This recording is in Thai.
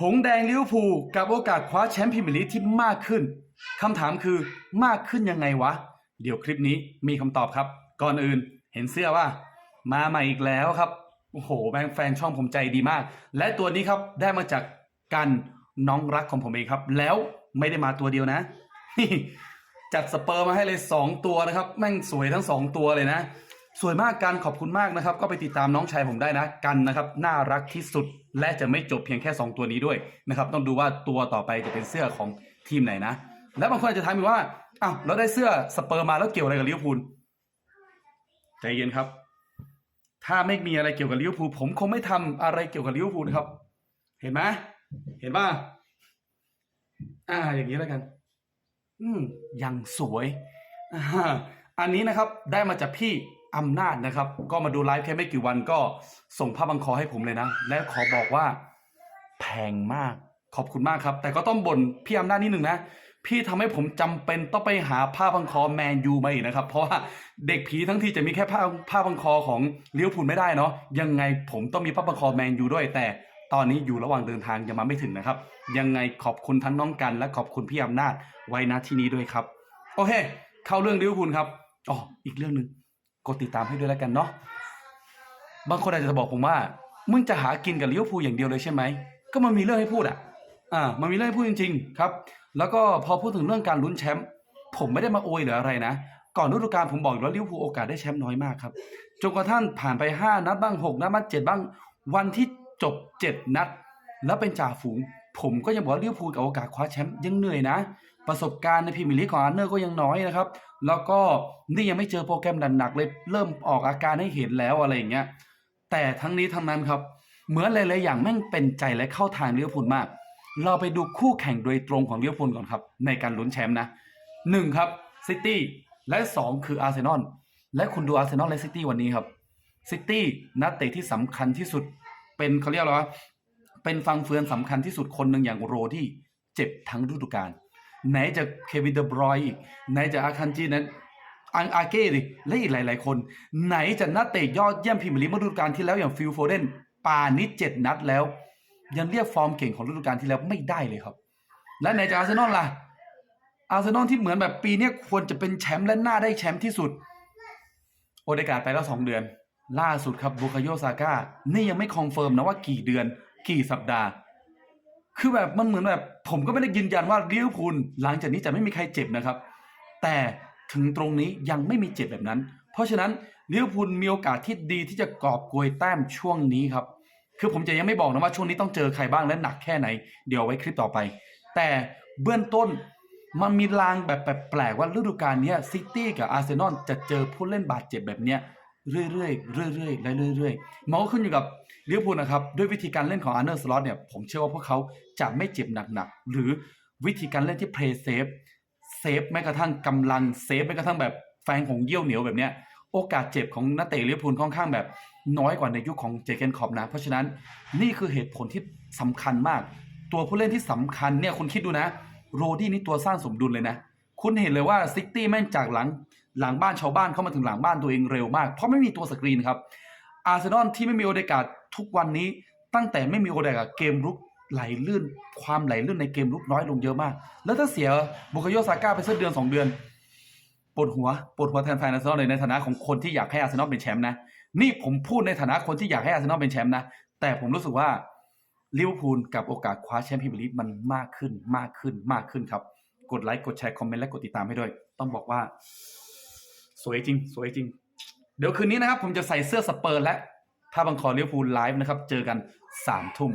หงแดงลิเวอร์พูลกับโอกาสคว้าแชมป์พรีเมียร์ลีกที่มากขึ้นคำถามคือมากขึ้นยังไงวะ เดี๋ยวคลิปนี้มีคำตอบครับ ก่อนอื่นเห็นเสื้อว่า มาใหม่อีกแล้วครับ โอ้โหแม่งแฟนช่องผมใจดีมาก และตัวนี้ครับได้มาจากกันน้องรักของผมเองครับ แล้วไม่ได้มาตัวเดียวนะจัดสเปอร์มาให้เลย 2 ตัวนะครับ แม่งสวยทั้ง 2 ตัวเลยนะ สวยมากกันขอบคุณมากนะครับ ก็ไปติดตามน้องชายผมได้นะกันนะครับ น่ารักที่สุดและจะไม่จบเพียงแค่ 2 ตัวนี้ด้วยนะครับ ต้องดูว่าตัวต่อไปจะเป็นเสื้อของทีมไหนนะ แล้วบางคนอาจจะถามอีกว่าอ้าวเราได้เสื้อสเปอร์มาแล้วเกี่ยวอะไรกับลิเวอร์พูลใจเย็นครับ ถ้าไม่มีอะไรเกี่ยวกับลิเวอร์พูลผมคงไม่ทำอะไรเกี่ยวกับลิเวอร์พูลครับ เห็นไหมเห็นป่ะอ่า อย่างนี้แล้วกัน อืมยังสวยอ่าอันนี้นะครับได้มาจากพี่ อำนาจนะครับ ก็มาดูไลฟ์แค่ไม่กี่วันก็ส่งผ้าบังคอให้ผมเลยนะ และขอบอกว่าแพงมากขอบคุณมากครับ แต่ก็ต้องบ่นพี่อำนาจนิดหนึ่งนะ พี่ทำให้ผมจำเป็นต้องไปหาผ้าพันคอแมนยูมาอีกนะครับ เพราะว่าเด็กผีทั้งทีจะมีแค่ผ้าผ้าพันคอของเลี้ยวพูลไม่ได้เนาะยังไงผมต้องมีผ้าพันคอแมนยูด้วย แต่ตอนนี้อยู่ระหว่างเดินทางยังมาไม่ถึงนะครับ ยังไงขอบคุณทั้งน้องกันและขอบคุณพี่อำนาจไว้ณที่นี้ด้วยครับ โอเค เข้าเรื่องเลิเวพูลครับอ๋ออีกเรื่องหนึ่ง กดติดตามให้ด้วยแล้วกันเนาะบางคนอาจจะบอกผมว่า มึงจะหากินกับลิเวอร์พูลอย่างเดียวเลยใช่ไหมก็มันมีเรื่องให้พูดอะอ่ามันมีเรื่องให้พูดจริง ๆ ครับ แล้วก็พอพูดถึงเรื่องการลุ้นแชมป์ผมไม่ได้มาโอยหรืออะไรนะก่อนฤดูกาลผมบอกอยู่แล้วลิเวอร์พูลโอกาสได้แชมป์น้อยมากครับจนกระทั่งผ่านไป 5 นัดบ้าง 6 นัดบ้าง7บ้าง วันที่จบ 7 นัด แล้วเป็นจ่าฝูง ผมก็ยังบอกว่าลิเวอร์พูลกับโอกาสคว้าแชมป์ยังเหนื่อยนะ ประสบการณ์ในพรีเมียร์ลีกของอาร์เนอร์ก็ยังน้อยนะครับ แล้วก็นี่ยังไม่เจอโปรแกรมดันหนักเลยเริ่มออกอาการให้เห็นแล้วอะไรอย่างเงี้ยแต่ทั้งนี้ทั้งนั้นครับ เหมือนหลายๆอย่างแม่งเป็นใจและเข้าทางเลิเวพูลมาก เราไปดูคู่แข่งโดยตรงของเลิเวพูลก่อนครับ ในการลุ้นแชมป์นะหนึ่งครับซิตี้และสองคืออาร์เซนอลและคุณดูอาร์เซนอลและซิตี้วันนี้ครับซิตี้นักเตะที่สำคัญที่สุด เป็นเขาเรียกอะไรวะเป็นฟังเฟือนสำคัญที่สุดคนหนึ่งอย่างโรดี้เจ็บทั้งฤดูกาล ไหนจะเควินเดบรอยอีก ไหนจะอาคันจีนั้นอังอาเก้ดิและอีกหลาย ๆ คน ไหนจะนักเตะยอดเยี่ยมพรีเมียร์ลีกเมื่อฤดูกาลที่แล้วอย่างฟิลโฟเดนป่านนี้เจ็ดนัดแล้ว ยังเรียกฟอร์มเก่งของฤดูกาลที่แล้วไม่ได้เลยครับ และไหนจะอาร์เซนอลล่ะอาร์เซนอลที่เหมือนแบบปีนี้ควรจะเป็นแชมป์และน่าได้แชมป์ที่สุด โอเดกาดไปแล้วสองเดือน ล่าสุดครับบูคาโยซาก้านี่ยังไม่คอนเฟิร์มนะว่ากี่เดือน กี่สัปดาห์ คือแบบมันเหมือนแบบ ผมก็ไม่ได้ยืนยันว่าลิเวอร์พูลหลังจากนี้จะไม่มีใครเจ็บนะครับ แต่ถึงตรงนี้ยังไม่มีเจ็บแบบนั้น เพราะฉะนั้นลิเวอร์พูลมีโอกาสที่ดีที่จะกอบโกยแต้มช่วงนี้ครับ คือผมจะยังไม่บอกนะว่าช่วงนี้ต้องเจอใครบ้างและหนักแค่ไหน เดี๋ยวไว้คลิปต่อไป แต่เบื้องต้นมันมีลางแบบแปลกๆว่าฤดูกาลนี้ซิตี้กับอาร์เซนอลจะเจอผู้เล่นบาดเจ็บแบบเนี้ย เรื่อยๆเรื่อยๆและเรื่อยๆมันก็ขึ้นอยู่กับเลิเวพูนะครับด้วยวิธีการเล่นของอาร์เนอร์สล็อตเนี่ยผมเชื่อว่าพวกเขาจะไม่เจ็บหนักๆหรือวิธีการเล่นที่เพลย์เซฟเซฟแม้กระทั่งกำลังเซฟแม้กระทั่งแบบแฟนของเยี่ยวเหนียวแบบเนี้ยโอกาสเจ็บของนักเตะลิเวพูลค่อนข้างแบบน้อยกว่าในยุคของเจเกนคอปนะ เพราะฉะนั้นนี่คือเหตุผลที่สำคัญมาก ตัวผู้เล่นที่สำคัญเนี่ยคุณคิดดูนะ โรดี้นี่ตัวสร้างสมดุลเลยนะ คุณเห็นเลยว่าซิตี้แม่งจากหลัง หลังบ้านชาวบ้านเข้ามาถึงหลังบ้านตัวเองเร็วมาก เพราะไม่มีตัวสกรีนครับ อาร์เซนอลที่ไม่มีโอเดกาดทุกวันนี้ตั้งแต่ไม่มีโอเดกาดเกมรุกไหลลื่น ความไหลลื่นในเกมรุกน้อยลงเยอะมาก แล้วถ้าเสียบุคโยซาก้าไปสักเดือนสองเดือนปวดหัวปวดหัวแทนแฟนอาร์เซนอลเลยในฐานะของคนที่อยากให้อาร์เซนอลเป็นแชมป์นะนี่ผมพูดในฐานะคนที่อยากให้อาร์เซนอลเป็นแชมป์นะแต่ผมรู้สึกว่าลิเวอร์พูลกับโอกาสคว้าแชมป์พรีเมียร์ลีกมันมากขึ้นมากขึ้นมากขึ้นครับ กดไลค์กดแชร์คอมเมนต์และกดติดตามให้ด้วย ต้องบอกว่า สวยจริง สวยจริง เดี๋ยวคืนนี้นะครับ ผมจะใส่เสื้อสเปอร์และ ถ้าบังคอลิเวอร์พูลไลฟ์นะครับ เจอกันสามทุ่ม